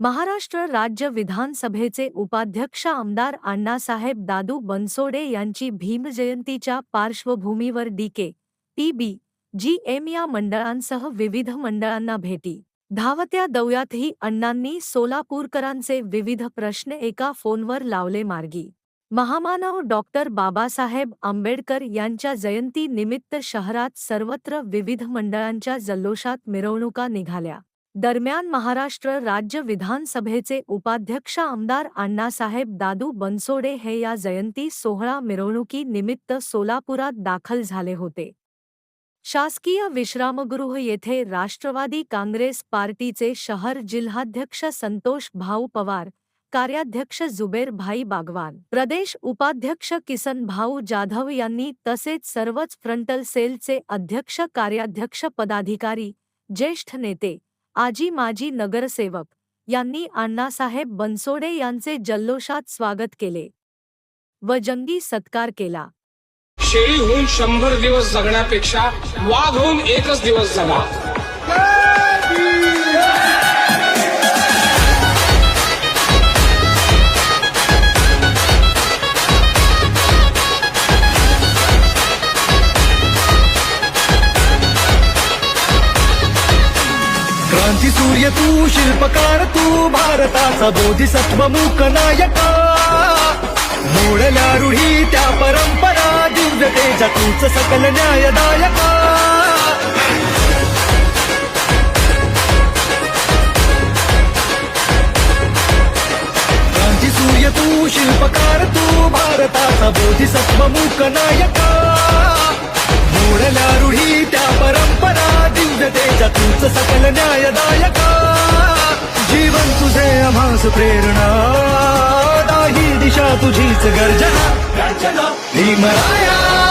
महाराष्ट्र राज्य विधानसभेचे उपाध्यक्ष आमदार अण्णासाहेब दादू बनसोडे यांची भीमजयंतीच्या पार्श्वभूमीवर डीके टीबी जी एम या मंडळांसह विविध मंडळांना भेटी. धावत्या दौऱ्यातही अण्णांनी सोलापूरकरांचे विविध प्रश्न एका फोनवर लावले मार्गी. महामानव डॉक्टर बाबासाहेब आंबेडकर यांच्या जयंती निमित्त शहरात सर्वत्र विविध मंडळांच्या जल्लोषात मिरवणुका निघाल्या. दरम्यान महाराष्ट्र राज्य विधानसभेचे उपाध्यक्ष आमदार अण्णासाहेब दादू बनसोडे हे या जयंती सोहळा मिरवणुकी निमित्त सोलापुरात दाखल झाले होते. शासकीय विश्रामगृह येथे राष्ट्रवादी काँग्रेस पार्टीचे शहर जिल्हाध्यक्ष संतोष भाऊ पवार कार्याध्यक्ष जुबेर भाई बागवान प्रदेश उपाध्यक्ष किसन भाऊ जाधव यांनी तसेच सर्वच फ्रंटल सेलचे अध्यक्ष कार्याध्यक्ष पदाधिकारी ज्येष्ठ नेते आजी माजी नगरसेवक यांनी अण्णासाहेब बनसोडे यांचे जल्लोषात स्वागत केले व जंगी सत्कार केला. शेळी होऊन शंभर दिवस जगण्यापेक्षा वाघ होऊन एकच दिवस जगा. सूर्य तू शिल्पकार तू भारताचा बोधिसत्व मूक नायका मोडल्या रूढी त्या परंपरा दिव्यतेच्या तूच सकल न्यायदायका. क्रांती सूर्य तू शिल्पकार तू भारताचा बोधिसत्व मूक नायका मोडल्या रूढी त्या परंपरा दिव्यतेच्या तूच सकल न्यायदायका. आम्हास प्रेरणा. दाही दिशा तुझीच गर्जना. भीमराया.